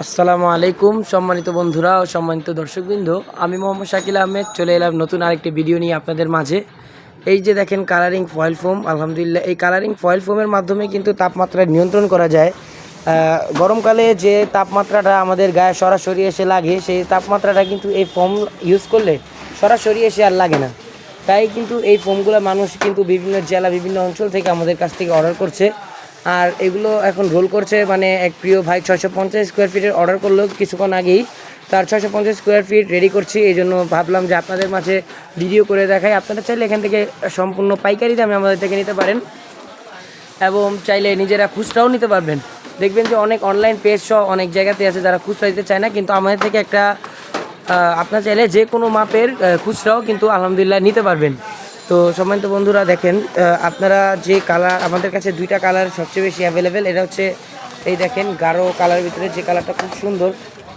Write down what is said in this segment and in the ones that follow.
আসসালামু আলাইকুম, সম্মানিত বন্ধুরা ও সম্মানিত দর্শকবৃন্দ। আমি মোহাম্মদ শাকিল আহমেদ, চলে এলাম নতুন আরেকটি ভিডিও নিয়ে আপনাদের মাঝে। এই যে দেখেন কালারিং ফয়েল ফোম আলহামদুলিল্লাহ, এই কালারিং ফয়েল ফোমের মাধ্যমে কিন্তু তাপমাত্রা নিয়ন্ত্রণ করা যায়। গরমকালে যে তাপমাত্রাটা আমাদের গায়ে সরাসরি এসে লাগে, সেই তাপমাত্রাটা কিন্তু এই ফোম ইউজ করলে সরাসরি এসে আর লাগে না। তাই কিন্তু এই ফোমগুলো মানুষ কিন্তু বিভিন্ন জেলা, বিভিন্ন অঞ্চল থেকে আমাদের কাছ থেকে অর্ডার করছে। আর এগুলো এখন রোল করছে মানে এক প্রিয় ভাই ছয়শো পঞ্চাশ স্কোয়ার ফিটের অর্ডার করল কিছুক্ষণ আগেই। তার ছয়শো পঞ্চাশ স্কোয়ার ফিট রেডি করছি, এই জন্য ভাবলাম যে আপনাদের মাঝে ভিডিও করে দেখাই। আপনারা চাইলে এখান থেকে সম্পূর্ণ পাইকারি দামে আমাদের থেকে নিতে পারেন। এবং চাইলে নিজেরা খুচরাও নিতে পারবেন। দেখবেন যে অনেক অনলাইন পেজ সহ অনেক জায়গাতে আছে যারা খুচরা দিতে চায় না, কিন্তু আমাদের থেকে একটা আপনার চাইলে যে কোনো মাপের খুচরাও কিন্তু আলহামদুলিল্লাহ নিতে পারবেন। তো সম্মানিত বন্ধুরা দেখেন আপনারা যে কালার আমাদের কাছে দুইটা কালার সবচেয়ে বেশি অ্যাভেলেবেল এটা হচ্ছে এই দেখেন, গাঢ় কালারের ভিতরে যে কালারটা খুব সুন্দর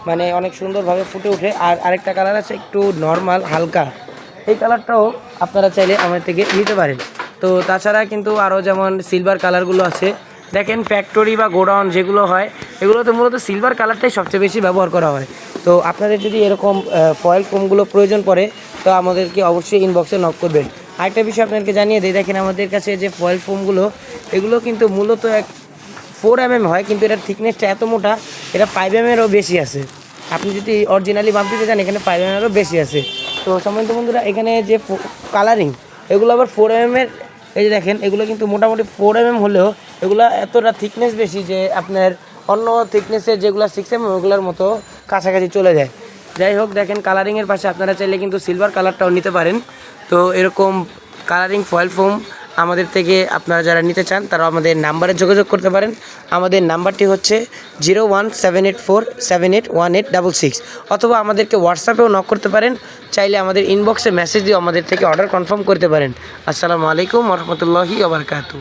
মানে অনেক সুন্দরভাবে ফুটে ওঠে। আর আরেকটা কালার আছে একটু নর্মাল হালকা। এই কালারটাও আপনারা চাইলে আমাদের থেকে নিতে পারেন। তো তাছাড়া কিন্তু আরও যেমন সিলভার কালারগুলো আছে, দেখেন ফ্যাক্টরি বা গোডাউন যেগুলো হয়, এগুলোতে মূলত সিলভার কালারটাই সবচেয়ে বেশি ব্যবহার করা হয়। তো আপনাদের যদি এরকম ফয়েল ফোমগুলো প্রয়োজন পড়ে, তো আমাদেরকে অবশ্যই ইনবক্সে নক করবেন। আরেকটা বিষয় আপনাদেরকে জানিয়ে দিই, দেখেন আমাদের কাছে যে ফয়েল ফোমগুলো এগুলো কিন্তু মূলত এক ফোর এম হয়, কিন্তু এটার থিকনেসটা এত মোটা, এটা ফাইভ এমএরও বেশি আছে। আপনি যদি অরিজিনালি মাপ দিতে চান, এখানে ফাইভ এমএরও বেশি আছে। তো সম্মানিত বন্ধুরা, এখানে যে কালারিং এগুলো আবার ফোর এমএর এই যে দেখেন, এগুলো কিন্তু মোটামুটি ফোর এমএম হলেও এগুলো এতটা থিকনেস বেশি যে আপনার অন্য থিকনেসের যেগুলো সিক্স এম ওগুলোর মতো কাছাকাছি চলে যায়। যাই হোক, দেখেন কালারিংয়ের পাশে আপনারা চাইলে কিন্তু সিলভার কালারটাও নিতে পারেন। তো এরকম কালারিং ফয়েল ফোম আমাদের থেকে আপনারা যারা নিতে চান তারা আমাদের নাম্বারে যোগাযোগ করতে পারেন। আমাদের নাম্বারটি হচ্ছে zero one seven eight four seven eight one eight double six অথবা আমাদেরকে হোয়াটসঅ্যাপেও নক করতে পারেন। চাইলে আমাদের ইনবক্সে মেসেজ দিয়ে আমাদের থেকে অর্ডার কনফার্ম করতে পারেন। আসসালামু আলাইকুম রহমতুল্লাহি আবরকাতু